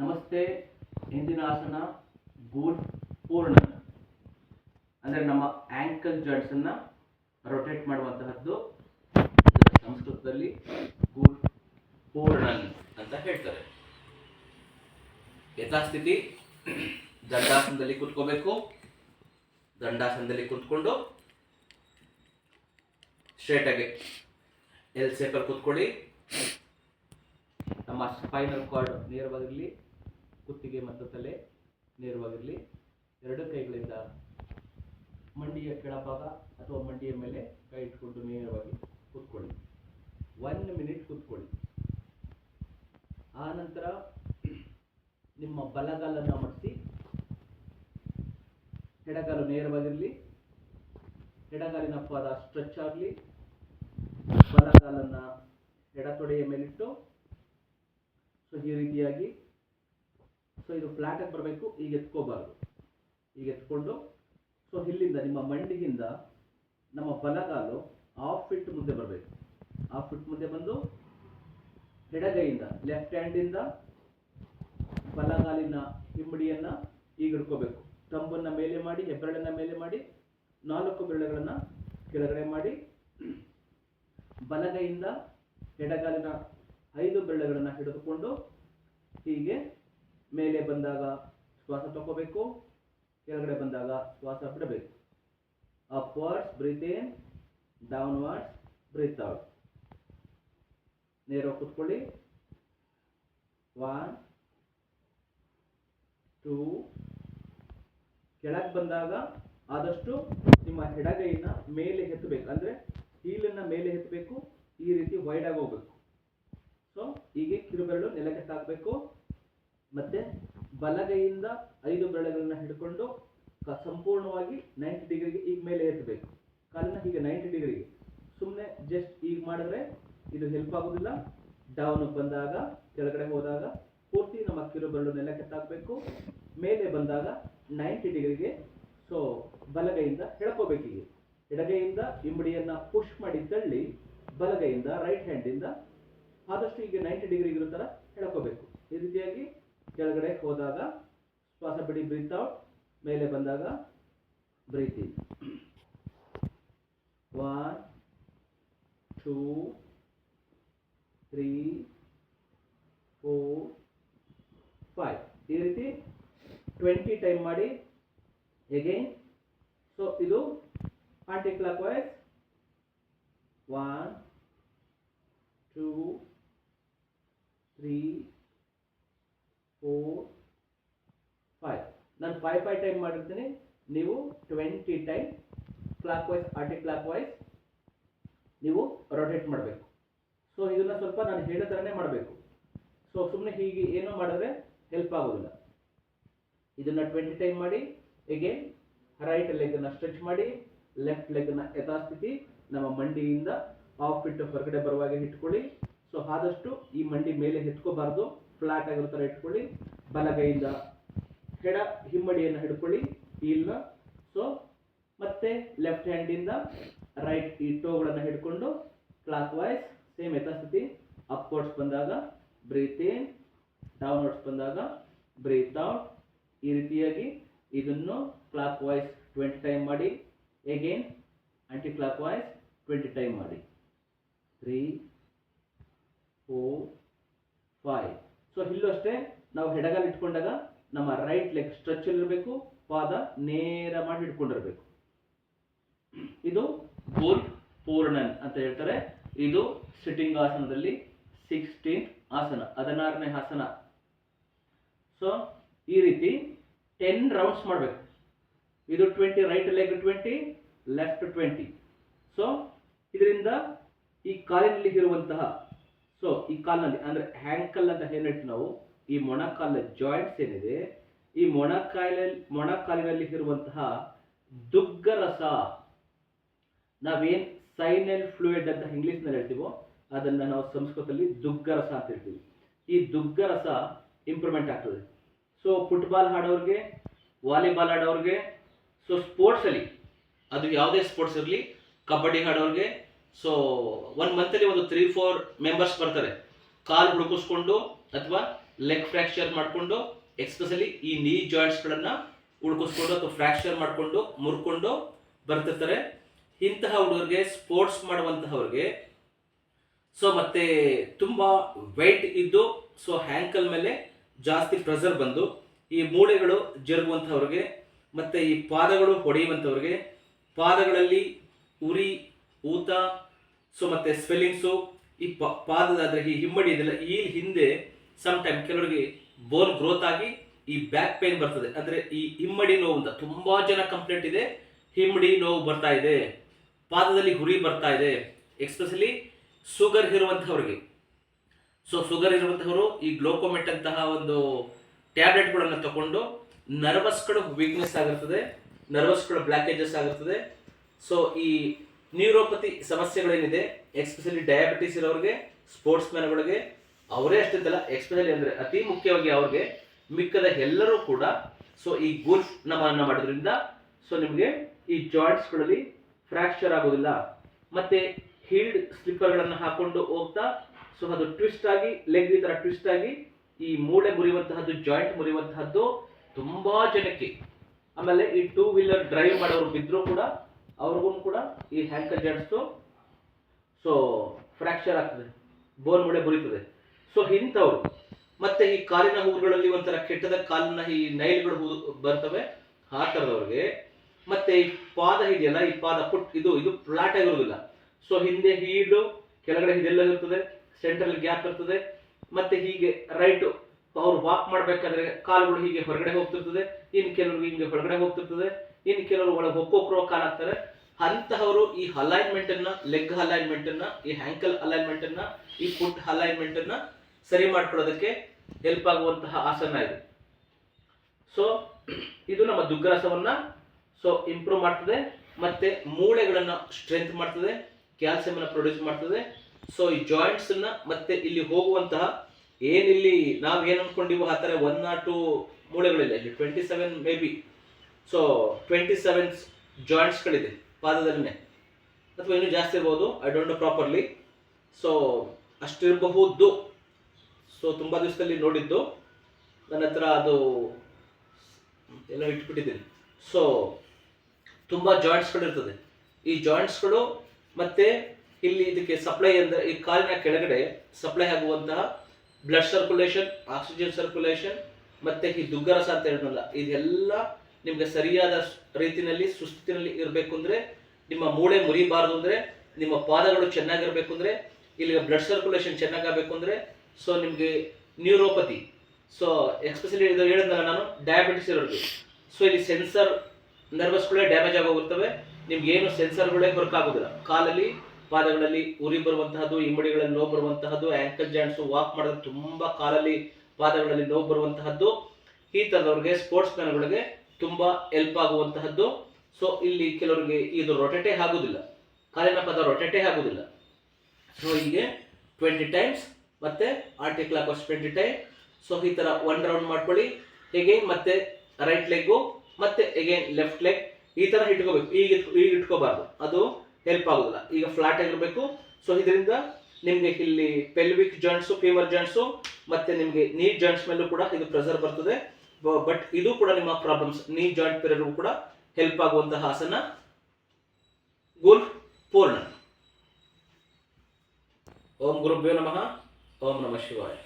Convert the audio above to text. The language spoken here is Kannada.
ನಮಸ್ತೆ, ಹಿಂದಿನ ಆಸನ ಗೂಡ್ ಪೂರ್ಣ ಅಂದರೆ ನಮ್ಮ ಆಂಕಲ್ ಜಾಯಿಂಟ್ಸನ್ನು ರೊಟೇಟ್ ಮಾಡುವಂತಹದ್ದು ಸಂಸ್ಕೃತದಲ್ಲಿ ಗೂಡ್ ಪೂರ್ಣನ್ ಅಂತ ಹೇಳ್ತಾರೆ. ಯಥಾಸ್ಥಿತಿ, ದಂಡಾಸನದಲ್ಲಿ ಕುತ್ಕೋಬೇಕು, ದಂಡಾಸನದಲ್ಲಿ ಕುತ್ಕೊಂಡು ಸ್ಟ್ರೇಟ್ ಆಗಿ ಎಲ್ ಸೇಪಲ್ಲಿ ಕೂತ್ಕೊಳ್ಳಿ. ನಮ್ಮ ಸ್ಪೈನಲ್ ಕಾರ್ಡ್ ನೇರವಾಗಿರಲಿ ಕುತ್ತಿಗೆ ಮತ್ತು ತಲೆ ನೇರವಾಗಿರಲಿ. ಎರಡು ಕೈಗಳಿಂದ ಮಂಡಿಯ ಕೆಳಭಾಗ ಅಥವಾ ಮಂಡಿಯ ಮೇಲೆ ಕೈ ಇಟ್ಕೊಂಡು ನೇರವಾಗಿ ಕೂತ್ಕೊಳ್ಳಿ. ಒನ್ ಮಿನಿಟ್ ಕೂತ್ಕೊಳ್ಳಿ. ಆ ನಂತರ ನಿಮ್ಮ ಬಲಗಾಲನ್ನು ಮಡಿಸಿ ಎಡಗಾಲು ನೇರವಾಗಿರಲಿ. ಎಡಗಾಲಿನ ಪಾದ ಸ್ಟ್ರೆಚ್ ಆಗಲಿ. ಬಲಗಾಲನ್ನು ಎಡತೊಡೆಯ ಮೇಲಿಟ್ಟು. ಸೊ ಈ ರೀತಿಯಾಗಿ ಸೊ ಇದು ಫ್ಲಾಟಾಗಿ ಬರಬೇಕು, ಈಗ ಎತ್ಕೋಬಾರ್ದು. ಈಗ ಎತ್ಕೊಂಡು ಸೊ ಇಲ್ಲಿಂದ, ನಿಮ್ಮ ಮಂಡಿಗಿಂದ ನಮ್ಮ ಬಲಗಾಲು ಹಾಫ್ ಫಿಟ್ ಮುಂದೆ ಬರಬೇಕು. ಹಾಫ್ ಫಿಟ್ ಮುಂದೆ ಬಂದು ಎಡಗೈಯಿಂದ ಲೆಫ್ಟ್ ಹ್ಯಾಂಡಿಂದ ಬಲಗಾಲಿನ ಹಿಮ್ಮಡಿಯನ್ನು ಈಗ ಹಿಡ್ಕೋಬೇಕು. ತಂಬನ್ನು ಮೇಲೆ ಮಾಡಿ, ಹೆಬ್ಬೆರಳನ್ನ ಮೇಲೆ ಮಾಡಿ, ನಾಲ್ಕು ಬೆರಳುಗಳನ್ನು ಕೆಳಗಡೆ ಮಾಡಿ, ಬಲಗೈಯಿಂದ ಎಡಗಾಲಿನ ಐದು ಬೆರಳುಗಳನ್ನು ಹಿಡಿದುಕೊಂಡು ಹೀಗೆ ಮೇಲೆ ಬಂದಾಗ ಶ್ವಾಸ ತಗೋಬೇಕು ಕೆಳಗಡೆ ಬಂದಾಗ ಶ್ವಾಸ ಬಿಡಬೇಕು. Upwards breathe in downwards breathe out ನೇರ ಕೂತ್ಕೊಳ್ಳಿ. ಒನ್ ಟೂ ಕೆಳಗೆ ಬಂದಾಗ ಆದಷ್ಟು ನಿಮ್ಮ ಎಡಗೈನ ಮೇಲೆ ಎತ್ತಬೇಕು. ಅಂದರೆ ಹೀಲನ್ನು ಮೇಲೆ ಎತ್ತಬೇಕು, ಈ ರೀತಿ ವೈಡ್ ಆಗಿ ಹೋಗ್ಬೇಕು. ಸೊ ಹೀಗೆ ಕಿರುಬೆರಳು ನೆಲಕ್ಕೆ ತಾಕಬೇಕು. ಮತ್ತೆ ಬಲಗೈಯಿಂದ ಐದು ಬೆರಳುಗಳನ್ನ ಹಿಡ್ಕೊಂಡು ಸಂಪೂರ್ಣವಾಗಿ ನೈಂಟಿ ಡಿಗ್ರಿಗೆ ಈಗ ಮೇಲೆ ಎತ್ತಬೇಕು ಕಾಲನ್ನ ಹೀಗೆ ನೈಂಟಿ ಡಿಗ್ರಿಗೆ. ಸುಮ್ಮನೆ ಜಸ್ಟ್ ಈಗ ಮಾಡಿದ್ರೆ ಇದು ಹೆಲ್ಪ್ ಆಗೋದಿಲ್ಲ. ಡೌನ್ ಬಂದಾಗ, ಕೆಳಗಡೆ ಹೋದಾಗ ಪೂರ್ತಿ ನಮ್ಮ ಕಿರುಬೆರಳು ನೆಲ ತಾಕಬೇಕು ಮೇಲೆ ಬಂದಾಗ ನೈಂಟಿ ಡಿಗ್ರಿಗೆ. ಸೊ ಬಲಗೈಯಿಂದ ಹೇಳ್ಕೋಬೇಕು ಈಗ. ಎಡಗೈಯಿಂದ ಇಂಬಡಿಯನ್ನ ಪುಷ್ ಮಾಡಿ ತಳ್ಳಿ ಬಲಗೈಯಿಂದ ರೈಟ್ ಹ್ಯಾಂಡಿಂದ ಆದಷ್ಟು ಈಗ ನೈಂಟಿ ಡಿಗ್ರಿ ಇರೋ ಥರ ಎಳ್ಕೋಬೇಕು. ಈ ರೀತಿಯಾಗಿ ಕೆಳಗಡೆ ಹೋದಾಗ ಶ್ವಾಸ ಬಿಡಿ ಬ್ರೀತ್ ಔಟ್ ಮೇಲೆ ಬಂದಾಗ breathe in one two three four five ಈ ರೀತಿ ಟ್ವೆಂಟಿ ಟೈಮ್ ಮಾಡಿ ಎಗೈನ್ ಸೊ ಇದು anticlockwise one two three four five ನಾನು ಫೈವ್ ಫೈವ್ ಟೈಮ್ ಮಾಡಿರ್ತೀನಿ. ನೀವು twenty time clockwise anticlockwise ನೀವು ರೊಟೇಟ್ ಮಾಡಬೇಕು. ಸೊ ಇದನ್ನ ಸ್ವಲ್ಪ ನಾನು ಹೇಳೋ ಥರನೇ ಮಾಡಬೇಕು. ಸೊ ಸುಮ್ಮನೆ ಹೀಗೆ ಏನೋ ಮಾಡಿದ್ರೆ ಹೆಲ್ಪ್ ಆಗೋದಿಲ್ಲ. ಇದನ್ನ ಟ್ವೆಂಟಿ ಟೈಮ್ ಮಾಡಿ ಎಗೇನ್ ರೈಟ್ ಲೆಗ್ನ ಸ್ಟ್ರೆಚ್ ಮಾಡಿ ಲೆಫ್ಟ್ ಲೆಗ್ನ ಯಥಾಸ್ಥಿತಿ ನಮ್ಮ ಮಂಡಿಯಿಂದ ಆಫ್ ಫಿಟ್ ಹೊರಗಡೆ ಬರುವಾಗ ಇಟ್ಕೊಳ್ಳಿ. ಸೊ ಆದಷ್ಟು ಈ ಮಂಡಿ ಮೇಲೆ ಎತ್ಕೋಬಾರ್ದು. ಫ್ಲಾಟ್ ಆಗಿರೋ ಥರ ಇಟ್ಕೊಳ್ಳಿ. ಬಲಗೈಯಿಂದ ಹೆಡ ಹಿಮ್ಮಡಿಯನ್ನು ಹಿಡ್ಕೊಳ್ಳಿ. ಹೀಲ್ನ ಸೊ ಮತ್ತೆ ಲೆಫ್ಟ್ ಹ್ಯಾಂಡಿಂದ ರೈಟ್ ಈ ಟೋಗಳನ್ನು ಹಿಡ್ಕೊಂಡು ಕ್ಲಾಕ್ ವೈಸ್ ಸೇಮ್ ಯಥಾಸ್ಥಿತಿ. ಅಪ್ವರ್ಡ್ಸ್ ಬಂದಾಗ ಬ್ರೀತ್ ಇನ್ ಡೌನ್ವರ್ಡ್ಸ್ ಬಂದಾಗ ಬ್ರೀತ್ ಔಟ್ ಈ ರೀತಿಯಾಗಿ ಇದನ್ನು ಕ್ಲಾಕ್ ವೈಸ್ ಟ್ವೆಂಟಿ ಟೈಮ್ ಮಾಡಿ. ಎಗೇನ್ ಆ್ಯಂಟಿ ಕ್ಲಾಕ್ ವೈಸ್ ಟ್ವೆಂಟಿ ಟೈಮ್ ಮಾಡಿ. ತ್ರೀ ಫೋರ್ ಫೈವ್ ಸೊ ಇಲ್ಲೂ ಅಷ್ಟೇ. ನಾವು ಎಡಗಾಲ್ ಇಟ್ಕೊಂಡಾಗ ನಮ್ಮ ರೈಟ್ ಲೆಗ್ ಸ್ಟ್ರೆಚ್ ಇರಬೇಕು, ಪಾದ ನೇರ ಮಾಡಿ ಇಟ್ಕೊಂಡಿರ್ಬೇಕು ಇದು ಗೋಲ್ ಪೂರ್ಣನ್ ಅಂತ ಹೇಳ್ತಾರೆ. ಇದು ಸಿಟ್ಟಿಂಗ್ ಆಸನದಲ್ಲಿ ಸಿಕ್ಸ್ಟೀನ್ ಆಸನ, ಹದಿನಾರನೇ ಆಸನ. ಸೊ ಈ ರೀತಿ ಟೆನ್ ರೌಂಡ್ಸ್ ಮಾಡಬೇಕು. ಇದು twenty right leg twenty left twenty so ಇದರಿಂದ ಈ ಕಾಲಿನಲ್ಲಿ ಇರುವಂತಹ ಸೊ ಈ ಕಾಲ್ನಲ್ಲಿ ಅಂದ್ರೆ ಹ್ಯಾಂಕಲ್ ಅಂತ ಹೇಳ್ತೀವಿ ನಾವು ಈ ಮೊಣಕಾಲ ಜಾಯಿಂಟ್ಸ್ ಏನಿದೆ, ಈ ಮೊಣಕಾಲ ಮೊಣಕಾಲಿನಲ್ಲಿ ಇರುವಂತಹ ದುಗ್ಗರಸ. ನಾವೇನ್ ಸೈನಲ್ ಫ್ಲೂಯಿಡ್ ಅಂತ ಇಂಗ್ಲಿಷ್ನಲ್ಲಿ ಹೇಳ್ತೀವೋ, ಅದನ್ನ ನಾವು ಸಂಸ್ಕೃತದಲ್ಲಿ ದುಗ್ಗರಸ ಅಂತ ಹೇಳ್ತೀವಿ. ಈ ದುಗ್ಗರಸ ಇಂಪ್ರೂವ್ಮೆಂಟ್ ಆಗ್ತದೆ. ಸೊ ಫುಟ್ಬಾಲ್ ಆಡೋರಿಗೆ ವಾಲಿಬಾಲ್ ಆಡೋರಿಗೆ ಸೊ ಸ್ಪೋರ್ಟ್ಸಲ್ಲಿ ಅದು ಯಾವುದೇ ಸ್ಪೋರ್ಟ್ಸ್ ಇರಲಿ, ಕಬಡ್ಡಿ ಆಡೋರಿಗೆ ಸೊ ಒನ್ ಮಂತಲ್ಲಿ ಒಂದು ತ್ರೀ ಫೋರ್ ಮೆಂಬರ್ಸ್ ಬರ್ತಾರೆ. ಕಾಲು ಹುಡುಕಿಸ್ಕೊಂಡು ಅಥವಾ ಲೆಗ್ ಫ್ರಾಕ್ಚರ್ ಮಾಡಿಕೊಂಡು ಎಕ್ಸ್ಪೆಷಲಿ ಈ ನೀ ಜಾಯಿಂಟ್ಸ್ಗಳನ್ನು ಉಳ್ಕಿಸ್ಕೊಂಡು ಅಥವಾ ಫ್ರಾಕ್ಚರ್ ಮಾಡಿಕೊಂಡು, ಮುರ್ಕೊಂಡು ಬರ್ತಿರ್ತಾರೆ. ಇಂತಹ ಹುಡುಗರಿಗೆ ಸ್ಪೋರ್ಟ್ಸ್ ಮಾಡುವಂತಹವ್ರಿಗೆ ಸೊ ಮತ್ತೆ ತುಂಬಾ ವೆಯ್ಟ್ ಇದ್ದು ಸೊ ಹ್ಯಾಂಕಲ್ ಮೇಲೆ ಜಾಸ್ತಿ ಪ್ರೆಸರ್ ಬಂದು, ಈ ಮೂಳೆಗಳು ಜರುಗುವಂಥವ್ರಿಗೆ ಮತ್ತೆ ಈ ಪಾದಗಳು ಹೊಡೆಯುವಂಥವ್ರಿಗೆ ಪಾದಗಳಲ್ಲಿ ಉರಿ, ಊತ ಸೊ ಮತ್ತೆ ಸ್ವೆಲ್ಲಿಂಗ್ಸು ಈ ಪ ಪಾದದ ಅಂದ್ರೆ ಈ ಹಿಮ್ಮಡಿ ಇದೆಲ್ಲ ಈ ಹಿಂದೆ ಸಮ್ ಟೈಮ್ ಕೆಲವರಿಗೆ ಬೋನ್ ಗ್ರೋತ್ ಆಗಿ ಈ ಬ್ಯಾಕ್ ಪೇನ್ ಬರ್ತದೆ. ಅಂದ್ರೆ ಈ ಹಿಮ್ಮಡಿ ನೋವು ಅಂತ ತುಂಬಾ ಜನ ಕಂಪ್ಲೇಂಟ್ ಇದೆ. ಹಿಮ್ಮಡಿ ನೋವು ಬರ್ತಾ ಇದೆ. ಪಾದದಲ್ಲಿ ಹುರಿ ಬರ್ತಾ ಇದೆ. ಎಕ್ಸ್ಪೆಷಲಿ ಶುಗರ್ ಇರುವಂತಹವ್ರಿಗೆ ಸೊ ಶುಗರ್ ಇರುವಂತಹವರು ಈ ಗ್ಲೋಕೋಮೆಟ್ ಅಂತಹ ಒಂದು ಟ್ಯಾಬ್ಲೆಟ್ಗಳನ್ನು ತಗೊಂಡು ನರ್ವಸ್ಗಳು ವೀಕ್ನೆಸ್ ಆಗಿರ್ತದೆ. ನರ್ವಸ್ಗಳು ಬ್ಲಾಕೇಜಸ್ ಆಗಿರ್ತದೆ. ಸೊ ಈ ನ್ಯೂರೋಪತಿ ಸಮಸ್ಯೆಗಳೇನಿದೆ ಎಕ್ಸ್ಪೆಷಲಿ ಡಯಾಬಿಟಿಸ್ ಇರೋರಿಗೆ ಸ್ಪೋರ್ಟ್ಸ್ ಮ್ಯಾನ್ಗಳಿಗೆ ಅವರೇ ಅಷ್ಟಿದ್ದಲ್ಲ ಎಕ್ಸ್ಪೆಷಲಿ ಅಂದ್ರೆ ಅತಿ ಮುಖ್ಯವಾಗಿ ಅವ್ರಿಗೆ ಮಿಕ್ಕದ ಎಲ್ಲರೂ ಕೂಡ ಸೊ ಈ ಗುಲ್ಫ್ ನಮನ ಮಾಡೋದ್ರಿಂದ ಸೊ ನಿಮಗೆ ಈ ಜಾಯಿಂಟ್ಸ್ಗಳಲ್ಲಿ ಫ್ರಾಕ್ಚರ್ ಆಗೋದಿಲ್ಲ. ಮತ್ತೆ ಹೀಲ್ಡ್ ಸ್ಲಿಪ್ಪರ್ಗಳನ್ನು ಹಾಕೊಂಡು ಹೋಗ್ತಾ ಸೊ ಅದು ಟ್ವಿಸ್ಟ್ ಆಗಿ ಲೆಗ್ ಈ ಥರ ಟ್ವಿಸ್ಟ್ ಆಗಿ, ಈ ಮೂಳೆ ಮುರಿಯುವಂತಹದ್ದು ಜಾಯಿಂಟ್ ಮುರಿಯುವಂತಹದ್ದು, ತುಂಬಾ ಜನಕ್ಕೆ, ಆಮೇಲೆ ಈ ಟೂ ವೀಲರ್ ಡ್ರೈವ್ ಮಾಡೋರು ಬಿದ್ದರೂ ಕೂಡ ಅವ್ರಿಗೂ ಕೂಡ ಈ ಹ್ಯಾಂಕರ್ ಜಾಯಿಂಟ್ಸು ಸೊ ಫ್ರ್ಯಾಕ್ಚರ್ ಆಗ್ತದೆ. ಬೋನ್ ಮೂಳೆ ಬುರಿತದೆ. ಸೊ ಇಂಥವ್ರು, ಮತ್ತೆ ಈ ಕಾಲಿನ ಹೂವುಗಳಲ್ಲಿ ಒಂಥರ ಕೆಟ್ಟದ ಕಾಲಿನ ಈ ನೈಲ್ಗಳು ಹೂ ಬರ್ತವೆ ಆ ಥರದವ್ರಿಗೆ. ಮತ್ತೆ ಈ ಪಾದ ಇದೆಯಲ್ಲ, ಈ ಪಾದ ಪುಟ್ ಇದು ಇದು ಫ್ಲಾಟ್ ಆಗಿರೋದಿಲ್ಲ. ಸೊ ಹಿಂದೆ ಹೀಲು ಕೆಳಗಡೆ ಇದೆಲ್ಲ ಇರ್ತದೆ ಸೆಂಟ್ರಲ್ ಗ್ಯಾಪ್ ಇರ್ತದೆ. ಮತ್ತೆ ಹೀಗೆ ರೈಟ್ ಅವ್ರು ವಾಕ್ ಮಾಡ್ಬೇಕಾದ್ರೆ ಕಾಲುಗಳು ಹೀಗೆ ಹೊರಗಡೆ ಹೋಗ್ತಿರ್ತದೆ, ಇನ್ನು ಕೆಲವರು ಹಿಂಗೆ ಹೊರಗಡೆ ಹೋಗ್ತಿರ್ತದೆ. ಇನ್ನು ಕೆಲವರು ಒಳಗೆ ಹೊಕ್ಕೋಕ್ರೋ ಕಾಲ್ ಹಾಕ್ತಾರೆ. ಅಂತಹವರು ಈ ಅಲೈನ್ಮೆಂಟ್ ಅನ್ನ ಲೆಗ್ ಅಲೈನ್ಮೆಂಟ್ ಅನ್ನ, ಈ ಹ್ಯಾಂಕಲ್ ಅಲೈನ್ಮೆಂಟ್ ಅನ್ನ, ಈ ಫುಟ್ ಅಲೈನ್ಮೆಂಟ್ ಅನ್ನ ಸರಿ ಮಾಡ್ಕೊಳ್ಳೋದಕ್ಕೆ ಹೆಲ್ಪ್ ಆಗುವಂತಹ ಆಸನ ಇದು. ಸೊ ಇದು ನಮ್ಮ ದುಗ್ರಾಸವನ್ನ ಸೊ ಇಂಪ್ರೂವ್ ಮಾಡ್ತದೆ. ಮತ್ತೆ ಮೂಳೆಗಳನ್ನ ಸ್ಟ್ರೆಂತ್ ಮಾಡ್ತದೆ ಕ್ಯಾಲ್ಸಿಯಂ ಅನ್ನ ಪ್ರೊಡ್ಯೂಸ್ ಮಾಡ್ತದೆ. ಸೊ ಈ ಜಾಯಿಂಟ್ಸ್ ಅನ್ನ ಮತ್ತೆ ಇಲ್ಲಿ ಹೋಗುವಂತಹ ಏನಿಲ್ಲಿ ನಾವು ಏನ್ ಅನ್ಕೊಂಡಿವೋ ಆ ಥರ ಒನ್ ನಾಟ್ ಟು ಮೂಳೆಗಳಿಲ್ಲ. ಇಲ್ಲಿ twenty seven maybe so twenty seven ಜಾಯಿಂಟ್ಸ್ಗಳಿದೆ ಪಾದದಲ್ಲೇ. ಅಥವಾ ಇನ್ನೂ ಜಾಸ್ತಿ ಇರ್ಬೋದು I don't know properly so ಅಷ್ಟಿರಬಹುದು so ತುಂಬ ದಿವಸದಲ್ಲಿ ನೋಡಿದ್ದು. ನನ್ನ ಹತ್ರ ಅದು ಎಲ್ಲ ಇಟ್ಬಿಟ್ಟಿದ್ದೀನಿ. ಸೊ ತುಂಬ ಜಾಯಿಂಟ್ಸ್ಗಳಿರ್ತದೆ ಈ ಜಾಯಿಂಟ್ಸ್ಗಳು ಮತ್ತೆ ಇಲ್ಲಿ ಇದಕ್ಕೆ ಸಪ್ಲೈ ಅಂದರೆ, ಈ ಕಾಲಿನ ಕೆಳಗಡೆ ಸಪ್ಲೈ ಆಗುವಂತಹ ಬ್ಲಡ್ ಸರ್ಕ್ಯುಲೇಷನ್ ಆಕ್ಸಿಜನ್ ಸರ್ಕ್ಯುಲೇಷನ್ ಮತ್ತೆ ಈ ದುಗ್ಗರಸ ಅಂತ ಹೇಳಲ್ಲ ಇದೆಲ್ಲ ನಿಮಗೆ ಸರಿಯಾದ ರೀತಿನಲ್ಲಿ, ಸುಸ್ಥಿತಿನಲ್ಲಿ ಇರಬೇಕು ಅಂದ್ರೆ ನಿಮ್ಮ ಮೂಳೆ ಮುರಿಬಾರದು ಅಂದ್ರೆ, ನಿಮ್ಮ ಪಾದಗಳು ಚೆನ್ನಾಗಿರ್ಬೇಕು ಅಂದ್ರೆ ಇಲ್ಲಿ ಬ್ಲಡ್ ಸರ್ಕ್ಯುಲೇಷನ್ ಚೆನ್ನಾಗಬೇಕು ಅಂದ್ರೆ ಸೊ ನಿಮಗೆ ನ್ಯೂರೋಪತಿ ಸೊ ಎಕ್ಸ್ಪೆಷಲಿ ಇದು ಹೇಳಿದಾಗ ನಾನು ಡಯಾಬಿಟಿಸ್ ಇರೋರಿಗೆ. ಸೊ ಇಲ್ಲಿ ಸೆನ್ಸರ್ ನರ್ವಸ್ಗಳೇ ಡ್ಯಾಮೇಜ್ ಆಗೋಗುತ್ತವೆ ನಿಮ್ಗೆ ಏನು ಸೆನ್ಸರ್ಗಳೇ ವರ್ಕ್ ಆಗೋದಿಲ್ಲ. ಕಾಲಲ್ಲಿ, ಪಾದಗಳಲ್ಲಿ ಉರಿ ಬರುವಂತಹದ್ದು ಇಮ್ಮಡಿಗಳಲ್ಲಿ ನೋವು ಬರುವಂತಹದ್ದು ಆಂಕಲ್ ಜಾಯಿಂಟ್ಸ್ ವಾಕ್ ಮಾಡೋದು ತುಂಬಾ ಕಾಲಲ್ಲಿ ಪಾದಗಳಲ್ಲಿ ನೋವು ಬರುವಂತಹದ್ದು, ಈ ಥರದವ್ರಿಗೆ ಸ್ಪೋರ್ಟ್ಸ್ ಮ್ಯಾನ್ಗಳಿಗೆ ತುಂಬಾ ಹೆಲ್ಪ್ ಆಗುವಂತಹದ್ದು. ಸೊ ಇಲ್ಲಿ ಕೆಲವರಿಗೆ ಇದು ರೊಟೆಟೆ ಆಗೋದಿಲ್ಲ. ಕಾಲಿನ ಪದ ರೊಟೆಟೆ ಆಗೋದಿಲ್ಲ. ಸೊ ಹೀಗೆ ಟ್ವೆಂಟಿ ಟೈಮ್ಸ್ ಮತ್ತೆ anticlockwise twenty time so ಈ ತರ ಒನ್ ರೌಂಡ್ ಮಾಡ್ಕೊಳ್ಳಿ. ಹೇಗೆ? ಮತ್ತೆ ರೈಟ್ ಲೆಗ್ಗು ಮತ್ತೆ ಎಗೇನ್ ಲೆಫ್ಟ್ ಲೆಗ್ ಈ ತರ ಇಟ್ಕೋಬೇಕು. ಈಗ ಈಗ ಇಟ್ಕೋಬಾರ್ದು. ಅದು ಹೆಲ್ಪ್ ಆಗೋದಿಲ್ಲ. ಈಗ ಫ್ಲಾಟ್ ಆಗಿರಬೇಕು. ಸೊ ಇದರಿಂದ ನಿಮಗೆ ಇಲ್ಲಿ ಪೆಲ್ವಿಕ್ ಜಾಯಿಂಟ್ಸು ಫೀಮರ್ ಜಾಯಿಂಟ್ಸು ಮತ್ತೆ ನಿಮಗೆ ನೀಟ್ ಜಾಯಿಂಟ್ಸ್ ಮೇಲೂ ಕೂಡ ಇದು ಪ್ರೆಸರ್ ಬರ್ತದೆ. ಬಟ್ ಇದು ಕೂಡ ನಿಮ್ಮ ಪ್ರಾಬ್ಲಮ್ಸ್ ನೀ ಜಾಯಿಂಟ್ ಪೀರಿಯಡ್ ಕೂಡ ಹೆಲ್ಪ್ ಆಗುವಂತಹ ಆಸನ ಗುಲ್ ಪೂರ್ಣ. ಓಂ ಗುರುಭ್ಯೋ ನಮಃ. ಓಂ ನಮಃ ಶಿವಾಯ.